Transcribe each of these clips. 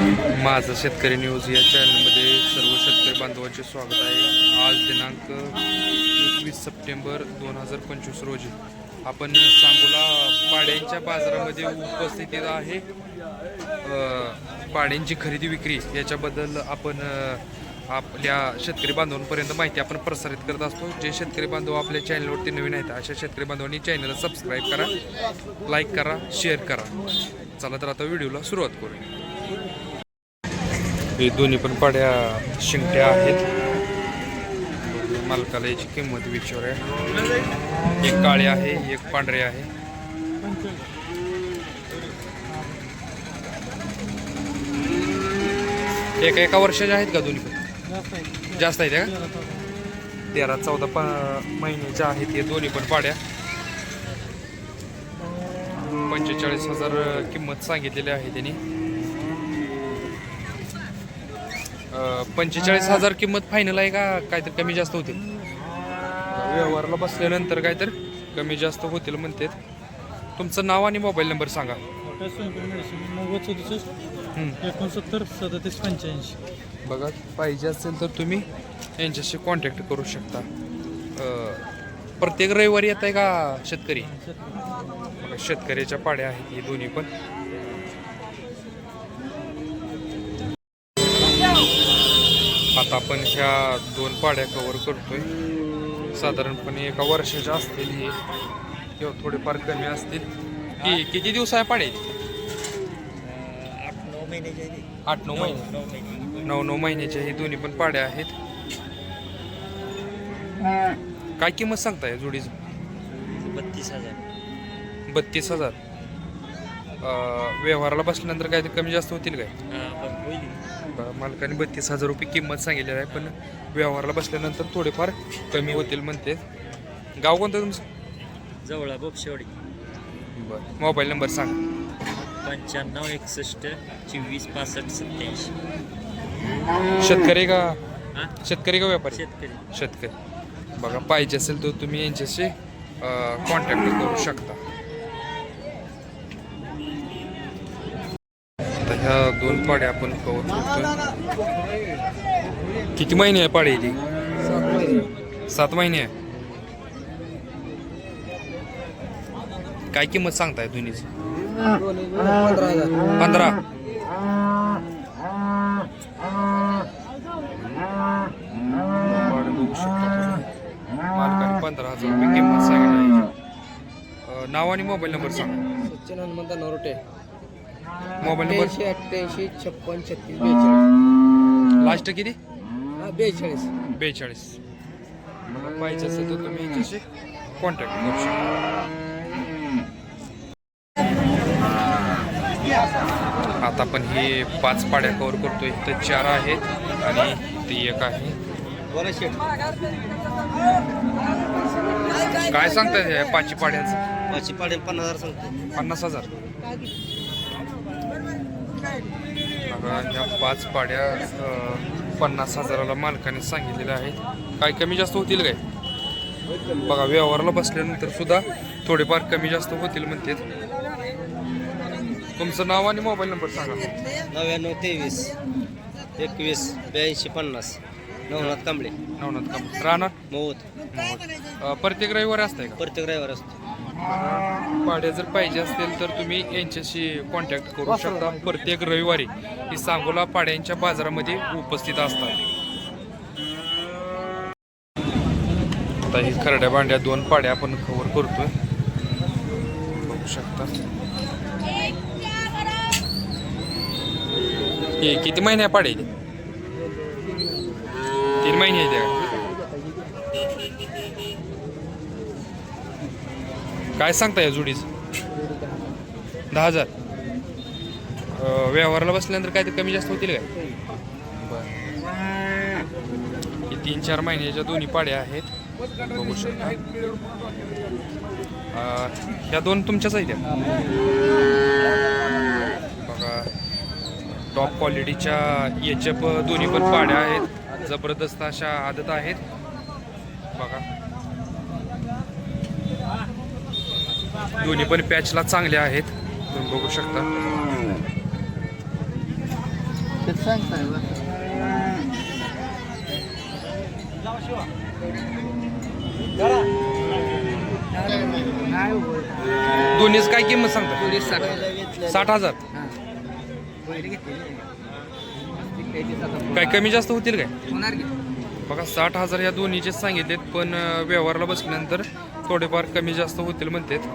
माझं शेतकरी न्यूज या चॅनलमध्ये सर्व शेतकरी बांधवांचे स्वागत आहे. आज दिनांक एकवीस सप्टेंबर दोन हजार पंचवीस रोजी. आपण सांगोला पाड्यांच्या बाजारामध्ये उपस्थितीत आहे. पाड्यांची खरेदी विक्री याच्याबद्दल आपण आपल्या शेतकरी बांधवांपर्यंत माहिती आपण प्रसारित करत असतो. जे शेतकरी बांधव आपल्या चॅनलवरती नवीन आहेत अशा शेतकरी बांधवांनी चॅनलला सबस्क्राईब करा लाईक करा शेअर करा. चला तर आता व्हिडिओला सुरुवात करूया. हे दोन्ही पण पाड्या शिंगट्या आहेत. मालकाला याची किंमत विचार आहे एक काळे आहे एक पांढरे आहे. एक एका वर्षाचे आहेत का दोन्ही पण? जास्त आहेत का तेरा चौदा प महिन्याच्या आहेत हे दोन्ही पण पाड्या पंचेचाळीस हजार किंमत सांगितलेली आहे त्यांनी. पंचेचाळीस हजार किंमत फायनल आहे का? काहीतरी कमी जास्त होतील. व्यवहाराला बसल्यानंतर काहीतरी कमी जास्त होतील म्हणतात. तुमचं नाव आणि मोबाईल नंबर सांगा. एकोणसत्तर सदतीस पंच्याऐंशी. बघा पाहिजे असेल तर तुम्ही यांच्याशी कॉन्टॅक्ट करू शकता. प्रत्येक रविवारी येत आहे का शेतकरी. बघा शेतकऱ्याच्या पाड्या आहेत हे दोन्ही पण. आता आपण ह्या दोन पाड्या कव्हर करतोय. साधारणपणे एका वर्षाच्या असतील हे किंवा थोडेफार कमी असतील. कि किती दिवस आहे पाड्या आठ नऊ महिने नऊ नऊ महिन्याच्या हे दोन्ही पण पाड्या आहेत. काय किंमत सांगताय जोडीची बत्तीस हजार. बत्तीस हजार. व्यवहाराला बसल्यानंतर काय ते कमी जास्त होतील काय. बरं, मालकाने बत्तीस हजार रुपये किंमत सांगितलेली आहे पण व्यवहाराला बसल्यानंतर थोडेफार कमी होतील म्हणते. गाव कोणतं तुमचं? जवळ बोपशेवाडी. बरं मोबाईल नंबर सांग. पंच्याण्णव एकसष्ट चोवीस पासष्ट सत्याऐंशी शेतकरी का? हा? शेतकरी का व्यापारी? शेतकरी. शेतकरी. बघा पाहिजे असेल तर तुम्ही यांच्याशी कॉन्टॅक्ट करू शकता आता ह्या दोन पाड्या आपण कवर करतोय. किती महिने आहे पाडी ती? सात महिने आहे. काय किंमत सांगताय दोन्हीची? पंधरा. मालकाने पंधरा हजार रुपये किंमत सांगितली. नाव आणि मोबाईल नंबर सांग. सचिन हनुमंत नरोटे. Mobile number? अठ्ठ्याऐंशी अठ्ठ्याऐंशी छप्पन छत्तीस बेचाळीस. लास्ट किती? हा बेचाळीस. बेचाळीस. पाहिजे असेल तर तुम्ही याच्याशी कॉन्टॅक्ट करू शकता. आता आपण हे पाच पाड्या कव्हर करतोय. इथं चार आहेत आणि ते एक आहे. बोला शेठ काय सांगताय या पाचही पाड्यांचं? माझी पाडेल पन्नास हजार सांगतो पन्नास हजार. ह्या पाच पाड्या पन्नास हजाराला मालकाने सांगितलेल्या आहेत. काय कमी जास्त होतील काय? बघा व्यवहाराला बसल्यानंतर सुद्धा थोडेफार कमी जास्त होतील म्हणतात. तुमचं नाव आणि मोबाईल नंबर सांगा. नव्याण्णव तेवीस एकवीस ब्याऐंशी पन्नास. नवनाथ कांबळे. नवनाथ काम राहणार? मौत. प्रत्येक रविवारी असतंय का? प्रत्येक रविवार असतो. पाड्या जर पाहिजे असतील तर तुम्ही यांच्याशी कॉन्टॅक्ट करू शकता. प्रत्येक रविवारी ही सांगोला पाड्यांच्या बाजारामध्ये उपस्थित असतात. आता ही खरड्या भांड्या दोन पाड्या आपण कव्हर करतोय. बघू शकता. हे किती महिने आहे पाडे? तीन महिने आहे काय सांगता या जोडीचं? दहा हजार. व्यवहाराला बसल्यानंतर काय ते कमी जास्त होतील काय? बरं तीन चार महिन्याच्या दोन्ही पाड्या आहेत. बघू शकता. अं, ह्या दोन तुमच्याच आहेत बघा. टॉप क्वालिटीच्या याच्या दोन्ही पण पाड्या आहेत. जबरदस्त अशा आदत आहेत. बघा. दोन्ही पण पॅचला चांगले आहेत. तुम्ही बघू शकता. दोन्हीच काय किंमत सांगता? साठ साठ हजार. काय कमी जास्त होतील काय? बघा साठ हजार या दोन्हीचेच सांगितलेत पण व्यवहाराला बसल्यानंतर थोडेफार कमी जास्त होतील म्हणतात.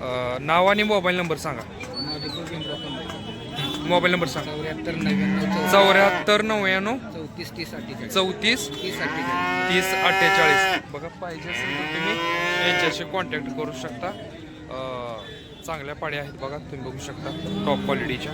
अं, नाव आणि मोबाईल नंबर सांगा. मोबाईल नंबर सांगा. चौऱ्याहत्तर नव्याण्णव चौऱ्याहत्तर नव्याण्णव चौतीस तीस अठ्ठेचाळीस. चौतीस तीस अठ्ठेचाळीस तीस अठ्ठेचाळीस बघा पाहिजे असेल तर तुम्ही यांच्याशी कॉन्टॅक्ट करू शकता. अं, चांगल्या पाड्या आहेत बघा तुम्ही बघू शकता. टॉप क्वालिटीच्या